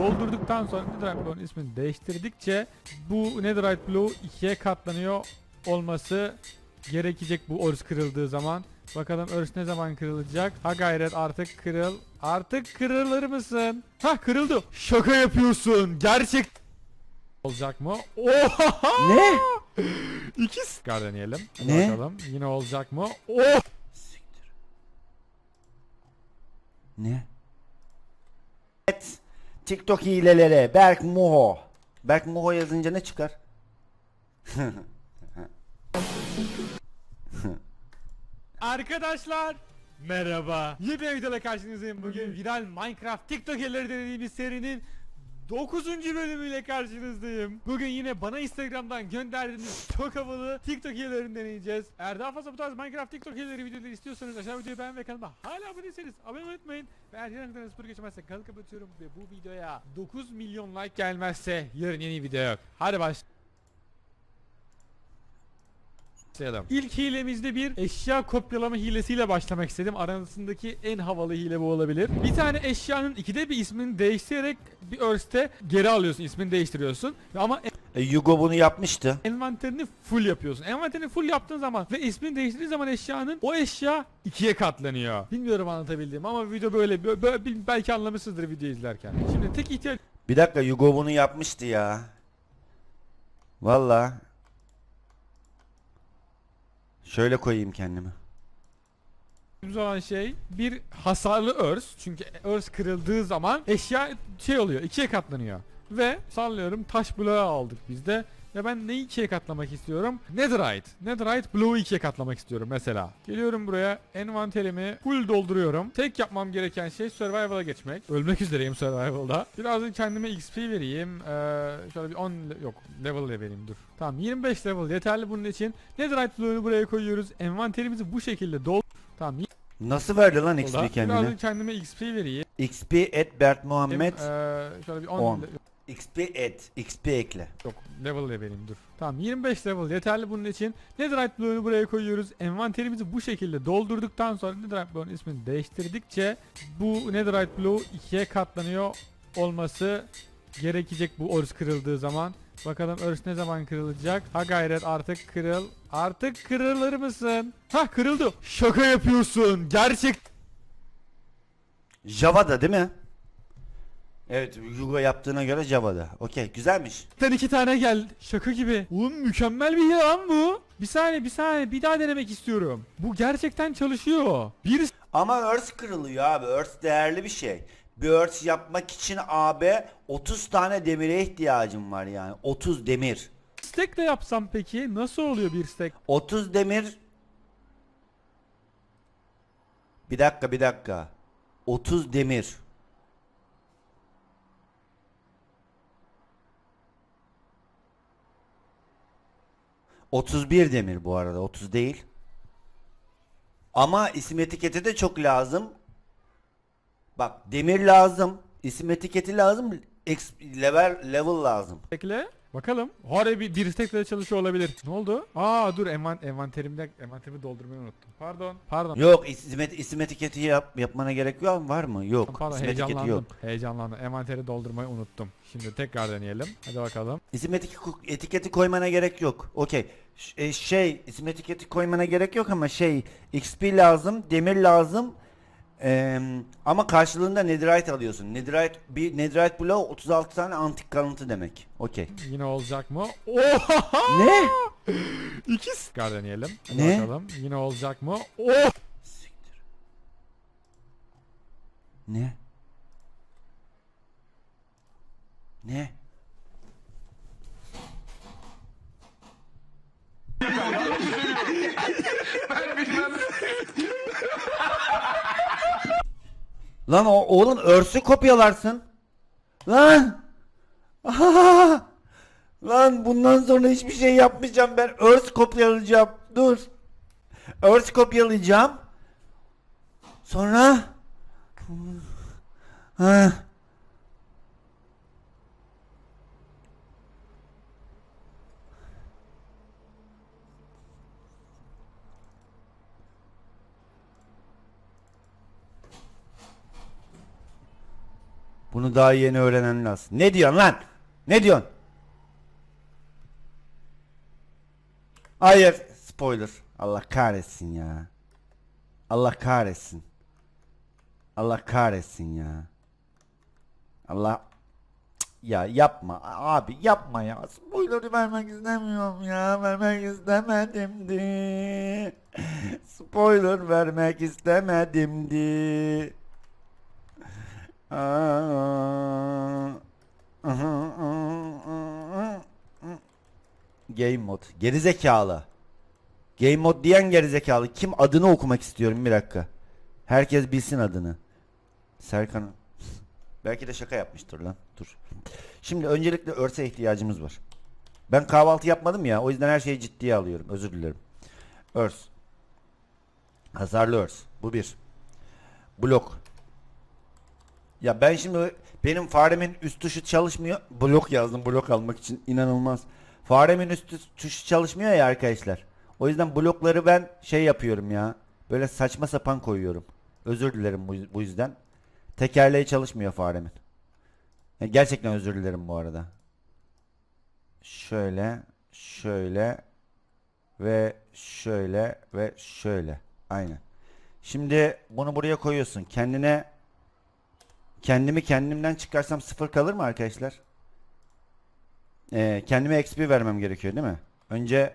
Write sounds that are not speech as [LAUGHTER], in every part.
doldurduktan sonra Netherite Block'un ismini değiştirdikçe bu Netherite Block ikiye katlanıyor olması gerekecek bu örs kırıldığı zaman. Bakalım örs ne zaman kırılacak? Ha gayret artık kırıl. Artık kırılır mısın? Ha kırıldı. Şaka yapıyorsun. Gerçek olacak mı? Oha! Ne? [LAUGHS] İkiz. Tekrar deneyelim. Hadi Ne? Bakalım yine olacak mı? Oh! Siktir. Ne? Evet. TikTok hileleri. Berk Muho. Berk Muho yazınca ne çıkar? Arkadaşlar merhaba. Yeni bir videoda karşınızdayım. Bugün viral Minecraft TikTok elleri dediğimiz serinin 9. bölümüyle karşınızdayım. Bugün yine bana Instagram'dan gönderdiğiniz çok havalı TikTok hilelerini deneyeceğiz. Eğer daha fazla bu tarz Minecraft TikTok hileleri videoları istiyorsanız aşağı videoyu beğen ve kanalıma hala abone değilseniz abone unutmayın. Ve eğer yarın kadar spor geçmezse kanalı kapatıyorum ve bu videoya 9 milyon like gelmezse yarın yeni video yok. Hadi baş. Başlayalım. İlk hilemizde bir eşya kopyalama hilesiyle başlamak istedim. Arasındaki en havalı hile bu olabilir. Bir tane eşyanın ikide bir ismini değiştirerek bir örste geri alıyorsun, ismini değiştiriyorsun. Ama E, Yugo bunu yapmıştı. envanterini full yapıyorsun. Envanterini full yaptığın zaman ve ismini değiştirdiğin zaman eşyanın o eşya ikiye katlanıyor. Bilmiyorum anlatabildiğim ama video böyle, bö- bö- belki anlamışsınızdır video izlerken. Şimdi tek ihtiyaç Bir dakika Yugo bunu yapmıştı ya. Valla. Şöyle koyayım kendimi. Biz olan şey bir hasarlı örs. Çünkü örs kırıldığı zaman eşya şey oluyor ikiye katlanıyor. Ve sallıyorum taş bloğu aldık biz de. Ve ben neyi ikiye katlamak istiyorum? Netherite. Netherite Blow'u ikiye katlamak istiyorum mesela. Geliyorum buraya. Envanterimi full dolduruyorum. Tek yapmam gereken şey Survival'a geçmek. Ölmek üzereyim Survival'da. Birazcık kendime XP vereyim. Ee, şöyle bir 10... Yok. Level vereyim dur. Tamam 25 level yeterli bunun için. Netherite Blow'unu buraya koyuyoruz. Envanterimizi bu şekilde dol... Tamam. Nasıl verdi lan XP kendine? Birazcık kendime XP vereyim. XP et Bert Muhammed. Ee, şöyle bir 10... 10. XP et. XP ekle. yok level de vereyim dur. Tamam 25 level yeterli bunun için. Netherite bloğunu buraya koyuyoruz. Envanterimizi bu şekilde doldurduktan sonra Netherite bloğun ismini değiştirdikçe bu Netherite bloğu ikiye katlanıyor olması gerekecek bu örs kırıldığı zaman. Bakalım örs ne zaman kırılacak? Ha gayret artık kırıl. Artık kırılır mısın? Ha kırıldı. Şaka yapıyorsun. Gerçek Java'da değil mi? Evet Yugo yaptığına göre Java'da. Okey güzelmiş. Gerçekten iki tane gel. Şaka gibi. Oğlum mükemmel bir hile lan bu. Bir saniye bir saniye bir daha denemek istiyorum. Bu gerçekten çalışıyor. Bir Ama örs kırılıyor abi. Örs değerli bir şey. Bir örs yapmak için abi 30 tane demire ihtiyacım var yani. 30 demir. stack de yapsam peki nasıl oluyor bir stack? 30 demir. Bir dakika bir dakika. 30 demir. ...31 demir bu arada 30 değil. Ama isim etiketi de çok lazım. Bak demir lazım. isim etiketi lazım. Level level lazım. Bekle. Bakalım. Harbi bir, de çalışıyor olabilir. Ne oldu? Aa dur envan envanterimde envanterimi doldurmayı unuttum. Pardon. Pardon. Yok isim, et- isim etiketi yap, yapmana gerek yok var mı? Yok. Pardon isim etiketi yok. heyecanlandım. Heyecanlandım. Envanteri doldurmayı unuttum. Şimdi tekrar deneyelim. Hadi bakalım. İsim etik- etiketi koymana gerek yok. Okey. Ş- e, şey isim etiketi koymana gerek yok ama şey XP lazım, demir lazım. Eee, ama karşılığında netherite alıyorsun. Netherite bir netherite bloğu 36 tane antik kalıntı demek. Okey. Yine olacak mı? Oha! Ne? İkiz. Tekrar deneyelim. Hadi Ne? bakalım. Yine olacak mı? Oh! Siktir. Ne? Ne? Lan o oğlum örsü kopyalarsın. Lan! [LAUGHS] Lan bundan sonra hiçbir şey yapmayacağım ben. Örs kopyalayacağım. Dur. Örs kopyalayacağım. Sonra ha. Bunu daha yeni öğrenen lazım. Ne diyorsun lan? Ne diyorsun? Hayır. Spoiler. Allah kahretsin ya. Allah kahretsin. Allah kahretsin ya. Allah ya yapma abi yapma ya. Spoiler'ı vermek istemiyorum ya. Vermek istemedim de. Spoiler vermek istemedim de. Aa. Game mod. Gerizekalı. Game mod diyen gerizekalı. Kim adını okumak istiyorum bir dakika. Herkes bilsin adını. Serkan. Belki de şaka yapmıştır lan. Dur. Şimdi öncelikle örse ihtiyacımız var. Ben kahvaltı yapmadım ya. O yüzden her şeyi ciddiye alıyorum. Özür dilerim. Örs. Hasarlı örs. Bu bir. Blok. Ya ben şimdi benim faremin üst tuşu çalışmıyor. Blok yazdım blok almak için. inanılmaz. Faremin üst tuş- tuşu çalışmıyor ya arkadaşlar. O yüzden blokları ben şey yapıyorum ya. Böyle saçma sapan koyuyorum. Özür dilerim bu, yüzden. Tekerleği çalışmıyor faremin. Ya gerçekten özür dilerim bu arada. Şöyle, şöyle ve şöyle ve şöyle. Aynen. Şimdi bunu buraya koyuyorsun. Kendine kendimi kendimden çıkarsam sıfır kalır mı arkadaşlar? Ee, kendime XP vermem gerekiyor değil mi? Önce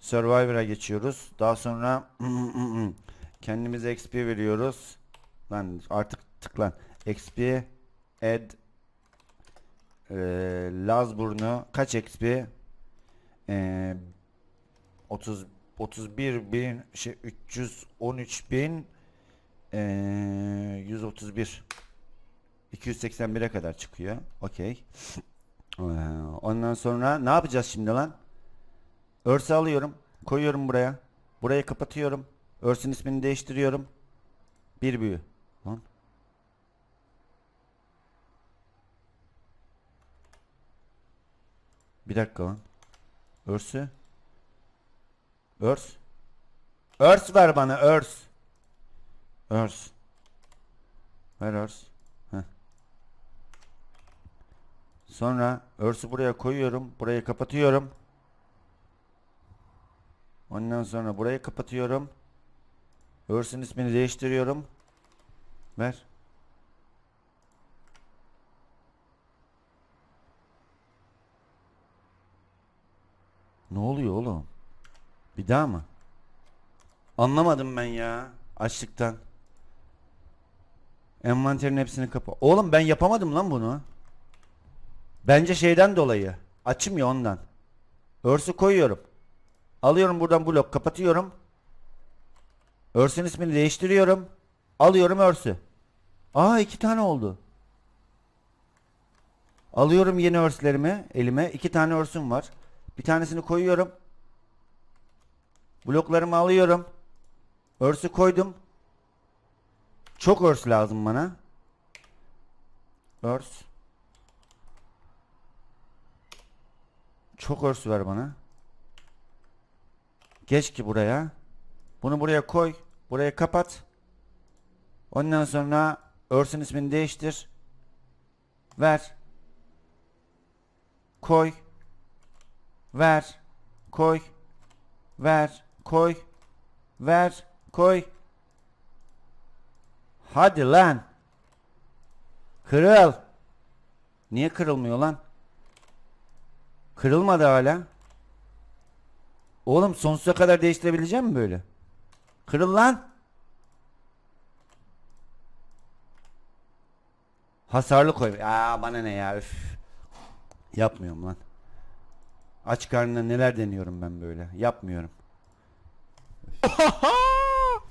Survivor'a geçiyoruz. Daha sonra [CLEARS THROAT] kendimize XP veriyoruz. Lan artık tıklan. XP add e, Lazburnu kaç XP? E, 30 31 bin şey 313 bin e, 131 281'e kadar çıkıyor. Okey. Ee, Ondan sonra ne yapacağız şimdi lan? Örsü alıyorum. Koyuyorum buraya. Burayı kapatıyorum. Örsün ismini değiştiriyorum. Bir büyü. Lan. Bir dakika lan. Örsü. Örs. Örs ver bana örs. Örs. Ver örs. Heh. Sonra örsü buraya koyuyorum. Burayı kapatıyorum. Ondan sonra burayı kapatıyorum. Örsün ismini değiştiriyorum. Ver. Ne oluyor oğlum? Bir daha mı? Anlamadım ben ya. Açlıktan. Envanterin hepsini kapa. Oğlum ben yapamadım lan bunu. Bence şeyden dolayı. Açmıyor ondan. Örsü koyuyorum. Alıyorum buradan blok kapatıyorum. Örsün ismini değiştiriyorum. Alıyorum örsü. Aa iki tane oldu. Alıyorum yeni örslerimi elime. iki tane örsüm var. Bir tanesini koyuyorum. Bloklarımı alıyorum. Örsü koydum. Çok örs lazım bana. Örs. Çok örs ver bana. Geç ki buraya. Bunu buraya koy. Buraya kapat. Ondan sonra örsün ismini değiştir. Ver. Koy. Ver. Koy. Ver. Koy. Ver. Koy. Hadi lan. Kırıl. Niye kırılmıyor lan? Kırılmadı hala. Oğlum sonsuza kadar değiştirebileceğim mi böyle? Kırıl lan. Hasarlı koy. Aa bana ne ya üf. Yapmıyorum lan. Aç karnına neler deniyorum ben böyle. Yapmıyorum.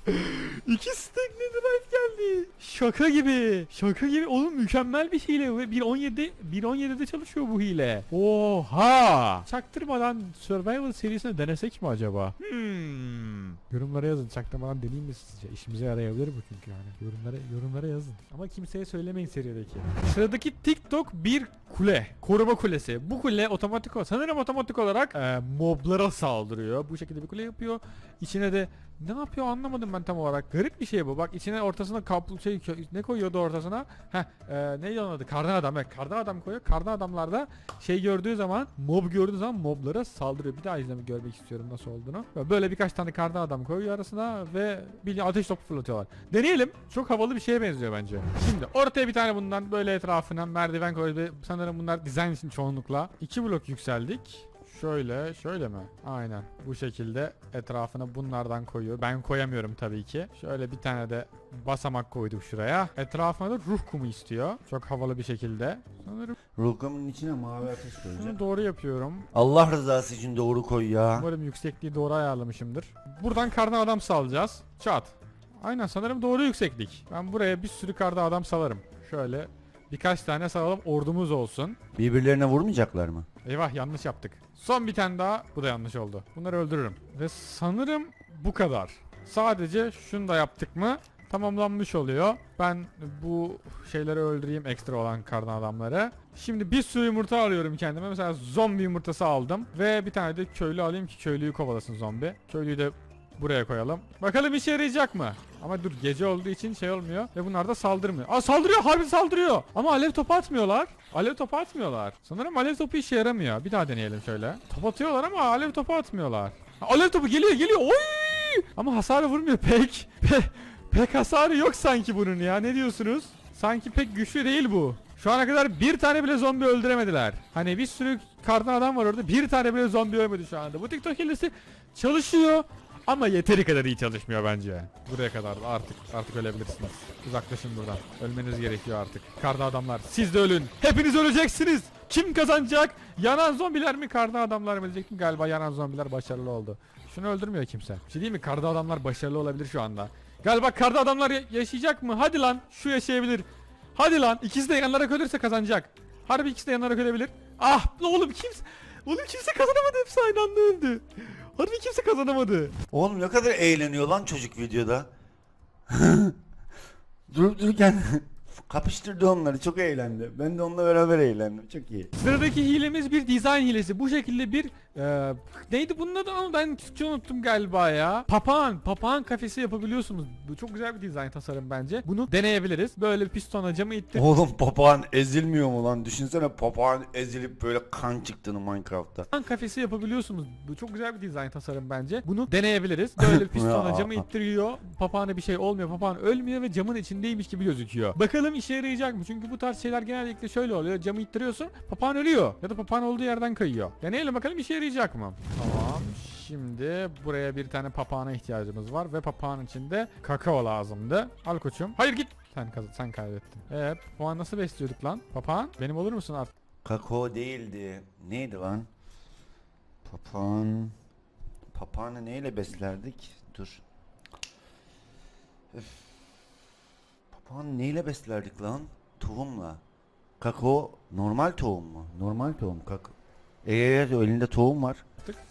[LAUGHS] İki stack netherite geldi. Şaka gibi. Şaka gibi. Oğlum mükemmel bir hile ve 1.17 1.17'de çalışıyor bu hile. Oha. Çaktırmadan Survival serisini denesek mi acaba? Hmm. Yorumlara yazın. Çaktırmadan deneyeyim mi sizce? İşimize yarayabilir bu çünkü yani. Yorumlara yorumlara yazın. Ama kimseye söylemeyin serideki. Sıradaki TikTok bir kule. Koruma kulesi. Bu kule otomatik sanırım otomatik olarak e, moblara saldırıyor. Bu şekilde bir kule yapıyor. İçine de ne yapıyor anlamadım ben tam olarak. Garip bir şey bu. Bak içine ortasına kaplı şey ne koyuyordu ortasına? Heh e, neydi onun adı? Kardan adam. Evet, kardan adam koyuyor. Kardan adamlarda şey gördüğü zaman mob gördüğü zaman moblara saldırıyor. Bir daha izlemi görmek istiyorum nasıl olduğunu. Böyle birkaç tane kardan adam koyuyor arasına ve bir ateş topu fırlatıyorlar. Deneyelim. Çok havalı bir şeye benziyor bence. Şimdi ortaya bir tane bundan böyle etrafına merdiven ve sanırım bunlar dizayn için çoğunlukla. iki blok yükseldik. Şöyle, şöyle mi? Aynen. Bu şekilde etrafına bunlardan koyuyor. Ben koyamıyorum tabii ki. Şöyle bir tane de basamak koyduk şuraya. Etrafına da ruh kumu istiyor. Çok havalı bir şekilde. Sanırım Rukumun içine mavi ateş koyacağım. şunu doğru yapıyorum. Allah rızası için doğru koy ya. Umarım yüksekliği doğru ayarlamışımdır. Buradan kardan adam salacağız. Çat. Aynen sanırım doğru yükseklik. Ben buraya bir sürü kardan adam salarım. Şöyle birkaç tane salalım ordumuz olsun. Birbirlerine vurmayacaklar mı? Eyvah yanlış yaptık. Son bir tane daha. Bu da yanlış oldu. Bunları öldürürüm. Ve sanırım bu kadar. Sadece şunu da yaptık mı tamamlanmış oluyor. Ben bu şeyleri öldüreyim ekstra olan kardan adamları. Şimdi bir sürü yumurta alıyorum kendime. Mesela zombi yumurtası aldım. Ve bir tane de köylü alayım ki köylüyü kovalasın zombi. Köylüyü de buraya koyalım. Bakalım işe yarayacak mı? Ama dur gece olduğu için şey olmuyor. Ve bunlar da saldırmıyor. Aa saldırıyor harbi saldırıyor. Ama alev topu atmıyorlar. Alev topu atmıyorlar. Sanırım alev topu işe yaramıyor. Bir daha deneyelim şöyle. Top atıyorlar ama alev topu atmıyorlar. Ha, alev topu geliyor geliyor. Oy! Ama hasarı vurmuyor pek. Pe pek hasarı yok sanki bunun ya. Ne diyorsunuz? Sanki pek güçlü değil bu. Şu ana kadar bir tane bile zombi öldüremediler. Hani bir sürü kardan adam var orada. Bir tane bile zombi ölmedi şu anda. Bu TikTok hilesi çalışıyor. Ama yeteri kadar iyi çalışmıyor bence. Buraya kadar da artık artık ölebilirsiniz. Uzaklaşın buradan. Ölmeniz gerekiyor artık. Karda adamlar siz de ölün. Hepiniz öleceksiniz. Kim kazanacak? Yanan zombiler mi karda adamlar mı diyecektim. Galiba yanan zombiler başarılı oldu. Şunu öldürmüyor kimse. Bir şey değil mi? Karda adamlar başarılı olabilir şu anda. Galiba karda adamlar ya- yaşayacak mı? Hadi lan şu yaşayabilir. Hadi lan ikisi de yanarak ölürse kazanacak. Harbi ikisi de yanarak ölebilir. Ah oğlum kimse... Oğlum kimse kazanamadı hepsi aynı anda öldü. Harbi kimse kazanamadı. Oğlum ne kadar eğleniyor lan çocuk videoda. [LAUGHS] Durup dururken [LAUGHS] kapıştırdı onları çok eğlendi. Ben de onunla beraber eğlendim. Çok iyi. Sıradaki hilemiz bir dizayn hilesi. Bu şekilde bir e, neydi bunun adı ama ben Türkçe unuttum galiba ya. Papağan, papağan kafesi yapabiliyorsunuz. Bu çok güzel bir dizayn tasarım bence. Bunu deneyebiliriz. Böyle bir pistona camı ittir. Oğlum papağan ezilmiyor mu lan? Düşünsene papağan ezilip böyle kan çıktığını Minecraft'ta. Papağan kafesi yapabiliyorsunuz. Bu çok güzel bir dizayn tasarım bence. Bunu [LAUGHS] deneyebiliriz. Böyle bir pistona [LAUGHS] camı ittiriyor. Papağana bir şey olmuyor. Papağan ölmüyor ve camın içindeymiş gibi gözüküyor. Bakalım işe yarayacak mı? Çünkü bu tarz şeyler genellikle şöyle oluyor. Camı ittiriyorsun. Papağan ölüyor. Ya da papağan olduğu yerden kayıyor. Deneyelim bakalım işe yarayacak mı? Tamam. Şimdi buraya bir tane papağana ihtiyacımız var ve papağan içinde kakao lazımdı. Al koçum. Hayır git. Sen kaz sen kaybettin. Evet. Papağan nasıl besliyorduk lan? Papağan benim olur musun artık? Kakao değildi. Neydi lan? Papağan. Papağanı neyle beslerdik? Dur. Öf. Papağanı neyle beslerdik lan? Tohumla. Kakao normal tohum mu? Normal tohum kakao. Evet elinde tohum var.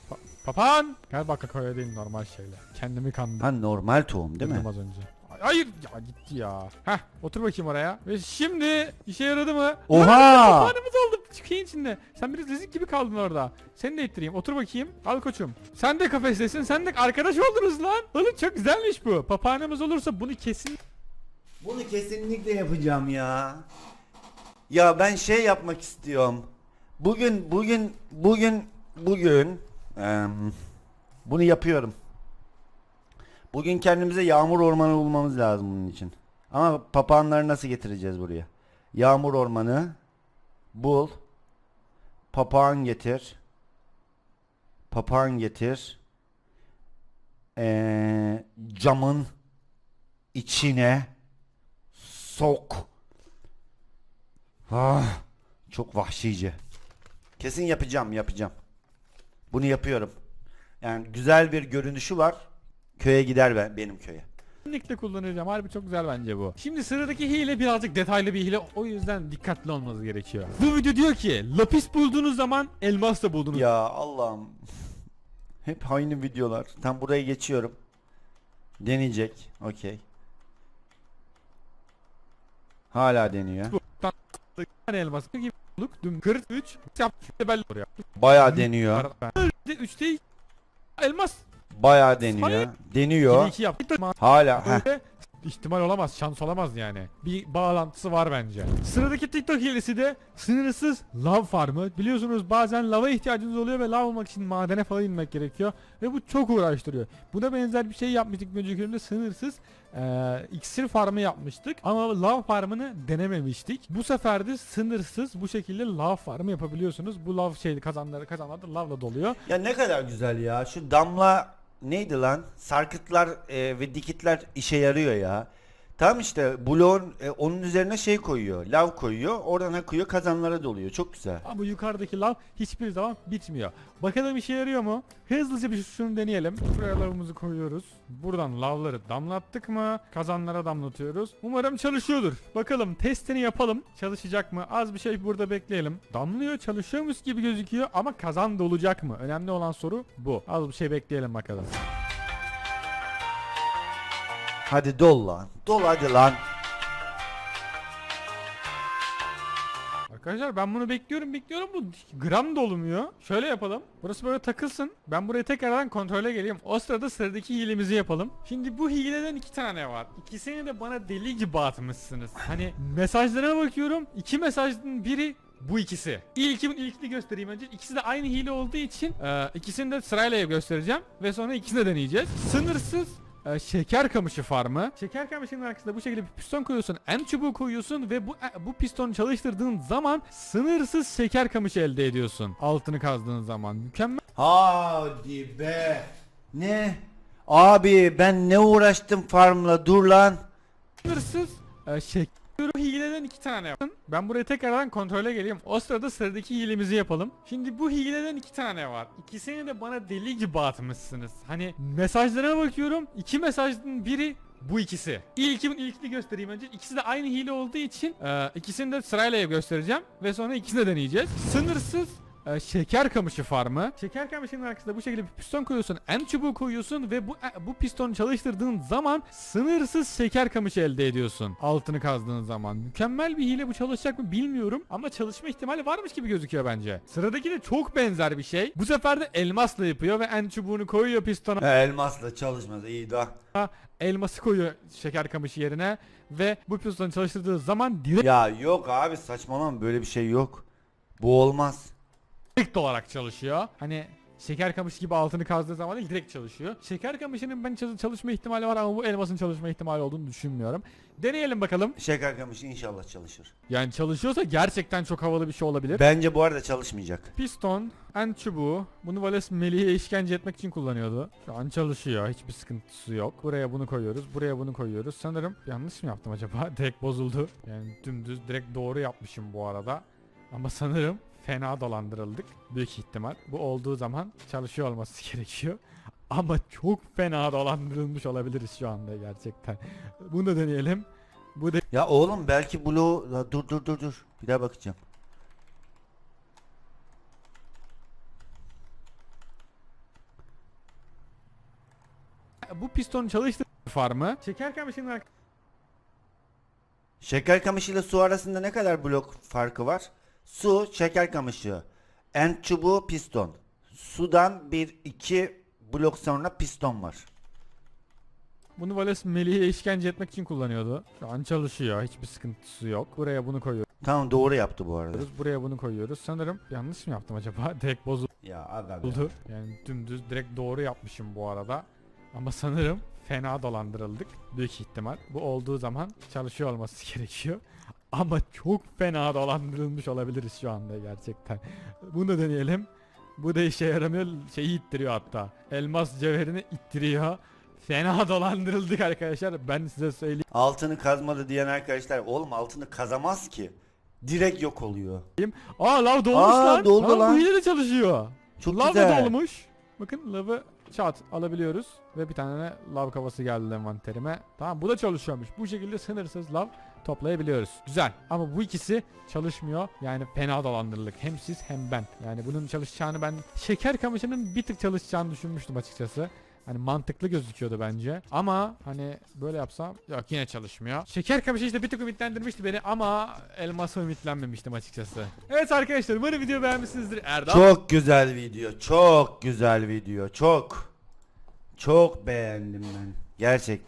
Pa- papağan. Gel bak kakaoya değil normal şeyle. Kendimi kandırdım. Ha normal tohum değil mi? az önce. Ay- Hayır ya gitti ya. Heh otur bakayım oraya. Ve şimdi işe yaradı mı? Oha! Papağanımız oldu şeyin içinde. Sen biraz rizik gibi kaldın orada. Seni de ittireyim. Otur bakayım. Al koçum. Sen de kafestesin. Sen de arkadaş oldunuz lan. Oğlum çok güzelmiş bu. Papağanımız olursa bunu kesin Bunu kesinlikle yapacağım ya. Ya ben şey yapmak istiyorum. Bugün bugün bugün bugün bunu yapıyorum. Bugün kendimize yağmur ormanı bulmamız lazım bunun için. Ama papağanları nasıl getireceğiz buraya? Yağmur ormanı bul. Papağan getir. Papağan getir. Ee, camın içine sok. Ah, çok vahşice. Kesin yapacağım, yapacağım. Bunu yapıyorum. Yani güzel bir görünüşü var. Köye gider ben benim köye. Kesinlikle kullanacağım. Harbi çok güzel bence bu. Şimdi sıradaki hile birazcık detaylı bir hile. O yüzden dikkatli olmanız gerekiyor. Bu video diyor ki lapis bulduğunuz zaman elmas da buldunuz. Ya Allah'ım. Hep aynı videolar. Tam buraya geçiyorum. Deneyecek. Okey. Hala deniyor. tane elmas gibi Düm 43 yaptık belli oraya. Bayağı deniyor. 3'te elmas. Bayağı deniyor. Deniyor. 2 yaptık. Hala. Heh. İhtimal olamaz, şans olamaz yani. Bir bağlantısı var bence. Sıradaki TikTok hilesi de sınırsız lav farmı. Biliyorsunuz bazen lava ihtiyacınız oluyor ve lav olmak için madene falan inmek gerekiyor. Ve bu çok uğraştırıyor. Buna benzer bir şey yapmıştık bir önceki bölümde sınırsız eee iksir farmı yapmıştık. Ama lav farmını denememiştik. Bu sefer de sınırsız bu şekilde lav farmı yapabiliyorsunuz. Bu lav şey kazanları kazanlar da lavla doluyor. Ya ne kadar güzel ya. Şu damla neydi lan? Sarkıtlar e, ve dikitler işe yarıyor ya. Tam işte bloğun e, onun üzerine şey koyuyor. Lav koyuyor. Oradan akıyor kazanlara doluyor. Çok güzel. Ama yukarıdaki lav hiçbir zaman bitmiyor. Bakalım işe yarıyor mu? Hızlıca bir şunu deneyelim. Buraya lavımızı koyuyoruz. Buradan lavları damlattık mı? Kazanlara damlatıyoruz. Umarım çalışıyordur. Bakalım testini yapalım. Çalışacak mı? Az bir şey burada bekleyelim. Damlıyor çalışıyormuş gibi gözüküyor ama kazan dolacak mı? Önemli olan soru bu. Az bir şey bekleyelim bakalım. Hadi dol lan. Dol hadi lan. Arkadaşlar ben bunu bekliyorum bekliyorum bu gram dolmuyor. Şöyle yapalım. Burası böyle takılsın. Ben buraya tekrardan kontrole geleyim. O sırada sıradaki hilemizi yapalım. Şimdi bu hileden iki tane var. İkisini de bana deli gibi atmışsınız. Hani mesajlara bakıyorum. İki mesajın biri bu ikisi. İlkin ilkini göstereyim önce. İkisi de aynı hile olduğu için e, ikisini de sırayla göstereceğim ve sonra ikisini de deneyeceğiz. Sınırsız e, şeker kamışı farmı. Şeker kamışının arkasında bu şekilde bir piston koyuyorsun. En çubuğu koyuyorsun ve bu e, bu pistonu çalıştırdığın zaman sınırsız şeker kamışı elde ediyorsun. Altını kazdığın zaman. Mükemmel Hadi be. Ne? Abi ben ne uğraştım farmla dur lan. sınırsız e, şeker bu hileden iki tane var. Ben buraya tekrardan kontrole geleyim. O sırada sıradaki hilemizi yapalım. Şimdi bu hileden iki tane var. İkisini de bana deli gibi atmışsınız. Hani mesajlara bakıyorum. İki mesajın biri bu ikisi. İlkin ilkini göstereyim önce. İkisi de aynı hile olduğu için e, ikisini de sırayla göstereceğim ve sonra ikisini de deneyeceğiz. Sınırsız e, şeker kamışı farmı. Şeker kamışının arkasında bu şekilde bir piston koyuyorsun. En çubuğu koyuyorsun ve bu e, bu pistonu çalıştırdığın zaman sınırsız şeker kamışı elde ediyorsun. Altını kazdığın zaman. Mükemmel bir hile bu çalışacak mı bilmiyorum ama çalışma ihtimali varmış gibi gözüküyor bence. Sıradaki de çok benzer bir şey. Bu sefer de elmasla yapıyor ve en çubuğunu koyuyor pistona. He, elmasla çalışmaz iyi da. Elması koyuyor şeker kamışı yerine ve bu pistonu çalıştırdığı zaman direkt Ya yok abi saçmalama böyle bir şey yok. Bu olmaz. Direkt olarak çalışıyor. Hani şeker kamışı gibi altını kazdığı zaman değil direkt çalışıyor. Şeker kamışının ben çalış- çalışma ihtimali var ama bu elmasın çalışma ihtimali olduğunu düşünmüyorum. Deneyelim bakalım. Şeker kamışı inşallah çalışır. Yani çalışıyorsa gerçekten çok havalı bir şey olabilir. Bence bu arada çalışmayacak. Piston, en çubuğu. Bunu Vales Melih'e işkence etmek için kullanıyordu. Şu an çalışıyor. Hiçbir sıkıntısı yok. Buraya bunu koyuyoruz. Buraya bunu koyuyoruz. Sanırım yanlış mı yaptım acaba? [LAUGHS] Direkt bozuldu. Yani dümdüz direkt doğru yapmışım bu arada. Ama sanırım fena dolandırıldık. Büyük ihtimal. Bu olduğu zaman çalışıyor olması [LAUGHS] gerekiyor. Ama çok fena dolandırılmış olabiliriz şu anda gerçekten. Bunu da deneyelim. Bu da Ya oğlum belki. La dur dur dur dur. Bir daha bakacağım. bu pistonu çalıştır farmı. Şeker kamışının ark- Şeker kamışı ile su arasında ne kadar blok farkı var? Su, şeker kamışı. En çubuğu piston. Sudan bir iki blok sonra piston var. Bunu Vales Melih'e işkence etmek için kullanıyordu. Şu an çalışıyor. Hiçbir sıkıntısı yok. Buraya bunu koyuyoruz. Tamam doğru yaptı bu arada. Buraya bunu koyuyoruz. Sanırım yanlış mı yaptım acaba? [LAUGHS] Direkt bozuldu. Ya aga be. Yani dümdüz direkt doğru yapmışım bu arada. Ama sanırım fena dolandırıldık. Büyük ihtimal. Bu olduğu zaman çalışıyor olması [LAUGHS] gerekiyor. Ama çok fena dolandırılmış olabiliriz şu anda gerçekten. Bunu deneyelim. Bu da işe yaramıyor. Şeyi ittiriyor hatta. Elmas cevherini ittiriyor. Fena dolandırıldık arkadaşlar. Ben size söyleyeyim. Altını kazmadı diyen arkadaşlar oğlum altını kazamaz ki. Direkt yok oluyor. Aa lav dolmuş Aa, lan. doldu lan. lan. Bu de çalışıyor. Çok lav güzel. da dolmuş. Bakın lavı çat alabiliyoruz. Ve bir tane lav kafası geldi envanterime. Tamam bu da çalışıyormuş. Bu şekilde sınırsız lav toplayabiliyoruz. Güzel. Ama bu ikisi çalışmıyor. Yani fena dolandırılık. Hem siz hem ben. Yani bunun çalışacağını ben şeker kamışının bir tık çalışacağını düşünmüştüm açıkçası. Hani mantıklı gözüküyordu bence. Ama hani böyle yapsam yok yine çalışmıyor. Şeker kamışı işte bir tık ümitlendirmişti beni ama elmasa ümitlenmemiştim açıkçası. Evet arkadaşlar umarım video beğenmişsinizdir. Erdal. Çok güzel video. Çok güzel video. Çok. Çok beğendim ben. Gerçekten.